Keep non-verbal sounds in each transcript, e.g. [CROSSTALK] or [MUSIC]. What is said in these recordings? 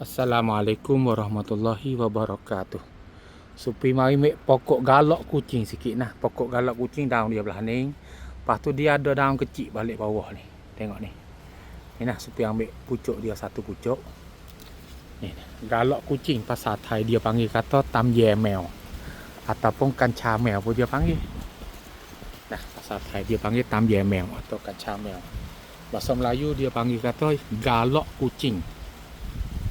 Assalamualaikum warahmatullahi wabarakatuh. Supi mari mek pokok galak kucing sikit nah. Pokok galak kucing daun dia belah ni. Lepas tu dia ada daun kecil balik bawah ni. Tengok ni. Ni nah supi ambil pucuk dia satu pucuk. Ni nah. galak kucing pasal Thai dia panggil kata tam yemel. Ataupun kanca mel pun dia panggil. Nah, pasal Thai dia panggil tam yemel atau kanca mel. Bahasa Melayu dia panggil kata galak kucing.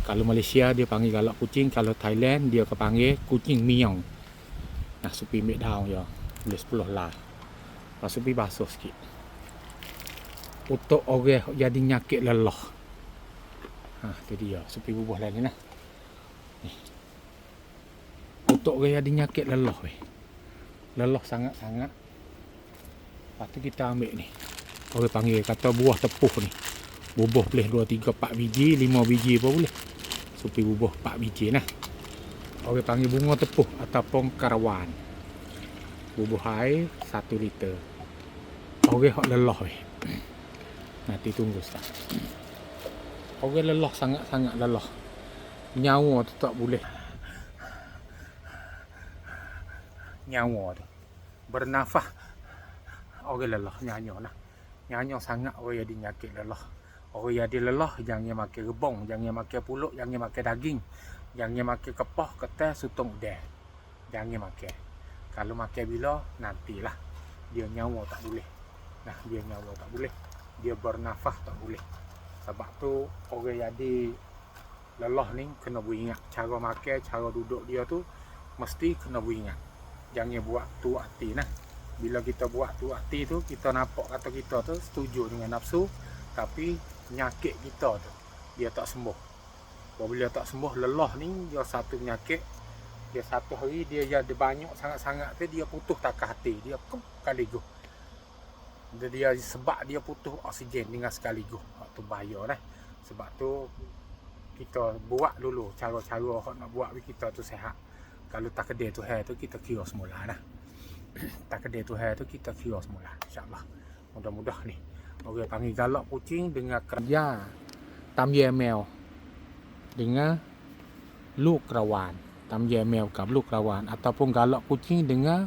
Kalau Malaysia dia panggil galak kucing, kalau Thailand dia panggil kucing miong. Nah, supi ambil daun ya. Boleh 10 lah. Lepas supi basuh sikit. Untuk orang jadi nyakit lelah. Ha, tu dia. Supi bubuh lagi nah. Ni. Untuk orang jadi nyakit lelah weh. Lelah sangat-sangat. Lepas tu kita ambil ni. Orang panggil kata buah tepuh ni. Bubuh boleh 2, 3, 4 biji, 5 biji pun boleh supi bubuh 4 biji nah. Orang panggil bunga tepuh ataupun karawan. Bubuh air 1 liter. Orang hok lelah weh. Nanti tunggu sah. Orang lelah sangat-sangat lelah. Nyawa tu tak boleh. Nyawa tu. Bernafas. Orang lelah nyanyi nah. Nyanyi sangat orang jadi nyakit lelah. Orang yang dia lelah jangan makan rebong, jangan makan pulut, jangan makan daging, jangan makan kepah, ketel, sutong udah. Jangan makan. Kalau makan bila nantilah dia nyawa tak boleh. Nah, dia nyawa tak boleh. Dia bernafas tak boleh. Sebab tu orang yang di lelah ni kena beringat cara makan, cara duduk dia tu mesti kena beringat. Jangan buat tu hati nah. Bila kita buat tu hati tu, kita nampak kata kita tu setuju dengan nafsu, tapi penyakit kita tu dia tak sembuh. Bila tak sembuh lelah ni dia satu penyakit dia satu hari dia jadi banyak sangat-sangat tu dia putus takah hati dia kep sekaligus dia, dia sebab dia putus oksigen dengan sekaligus waktu bahaya lah. Sebab tu kita buat dulu cara-cara nak buat kita tu sehat. Kalau tak kedai tu hai tu kita kira semula lah. [CLEARS THROAT] Tak kedai tu hai tu kita kira semula insyaAllah. Mudah-mudah ni Orang panggil galak kucing dengan kerja tam yemel dengan luk rawan tam yemel ke luk rawan ataupun galak kucing dengan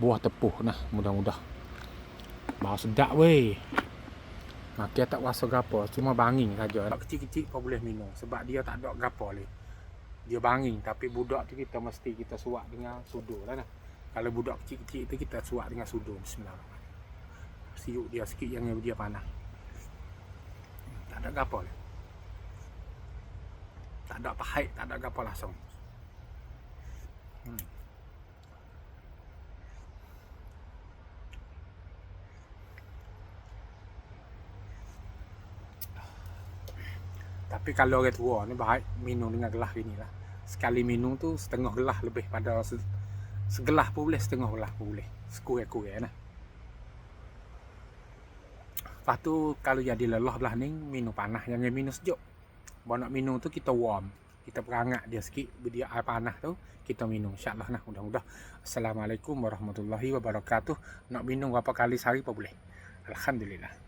buah tepuh nah mudah-mudah bau sedap weh Makan tak rasa gapo, cuma banging saja. Kecil-kecil pun boleh minum sebab dia tak ada gapo leh. Dia banging tapi budak tu kita mesti kita suak dengan sudu lah nah. Kalau budak kecil-kecil tu kita suak dengan sudu. Bismillahirrahmanirrahim siuk dia sikit yang dia panah. Tak ada gapo lah. Tak ada pahit, tak ada gapo langsung. Hmm. Tapi kalau orang tua ni baik minum dengan gelas gini lah. Sekali minum tu setengah gelas lebih pada segelas pun boleh, setengah gelas pun boleh. Sekurang-kurang lah. Lepas tu kalau jadi lelah belah ni minum panas jangan minum sejuk. Kalau nak minum tu kita warm. Kita perangat dia sikit dia air panas tu kita minum insya-Allah nah mudah-mudah. Assalamualaikum warahmatullahi wabarakatuh. Nak minum berapa kali sehari pun boleh. Alhamdulillah.